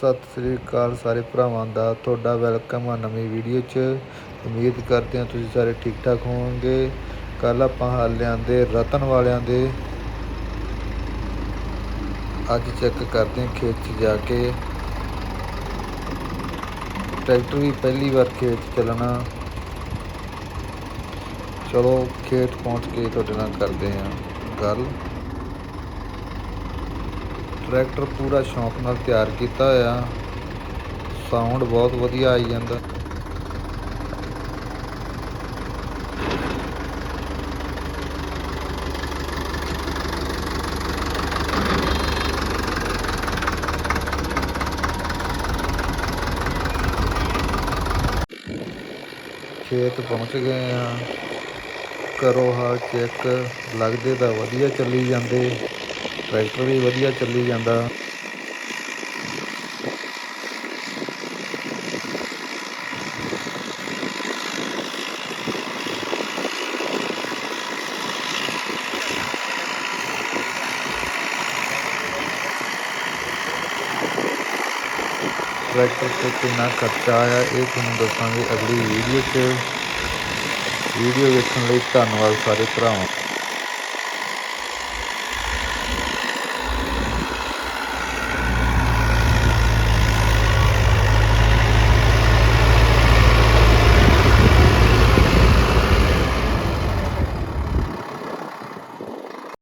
ਸਤਿ ਸ੍ਰੀ ਅਕਾਲ ਸਾਰੇ ਭਰਾਵਾਂ ਦਾ। ਤੁਹਾਡਾ ਵੈਲਕਮ ਆ ਨਵੀਂ ਵੀਡੀਓ 'ਚ। ਉਮੀਦ ਕਰਦੇ ਹਾਂ ਤੁਸੀਂ ਸਾਰੇ ਠੀਕ ਠਾਕ ਹੋਵੋਗੇ। ਕੱਲ ਆਪਾਂ ਹਾਲ ਲਿਆਂਦੇ ਰਤਨ ਵਾਲਿਆਂ ਦੇ। ਅੱਜ ਚੈੱਕ ਕਰਦੇ ਹਾਂ ਖੇਤ 'ਚ ਜਾ ਕੇ। ਟਰੈਕਟਰ ਵੀ ਪਹਿਲੀ ਵਾਰ ਖੇਤ 'ਚ ਚੱਲਣਾ। ਚਲੋ ਖੇਤ ਪਹੁੰਚ ਕੇ ਤੁਹਾਡੇ ਨਾਲ ਕਰਦੇ ਹਾਂ ਗੱਲ। ਟਰੈਕਟਰ ਪੂਰਾ ਸ਼ੌਂਕ ਨਾਲ ਤਿਆਰ ਕੀਤਾ ਹੋਇਆ। ਸਾਊਂਡ ਬਹੁਤ ਵਧੀਆ ਆਈ ਜਾਂਦਾ। ਖੇਤ ਪਹੁੰਚ ਗਏ ਆ ਕਰੋ ਹਾਲ ਚੈੱਕ ਲੱਗਦੇ ਤਾਂ ਵਧੀਆ ਚੱਲੀ ਜਾਂਦੇ। ਟਰੈਕਟਰ ਵੀ ਵਧੀਆ ਚੱਲੀ ਜਾਂਦਾ। ਟਰੈਕਟਰ ਤੇ ਕਿੰਨਾ ਖਰਚਾ ਆਇਆ, ਇਹ ਤੁਹਾਨੂੰ ਦੱਸਾਂਗੇ ਅਗਲੀ ਵੀਡੀਓ 'ਚ। ਵੀਡੀਓ ਵੇਖਣ ਲਈ ਧੰਨਵਾਦ ਸਾਰੇ ਭਰਾਵਾਂ।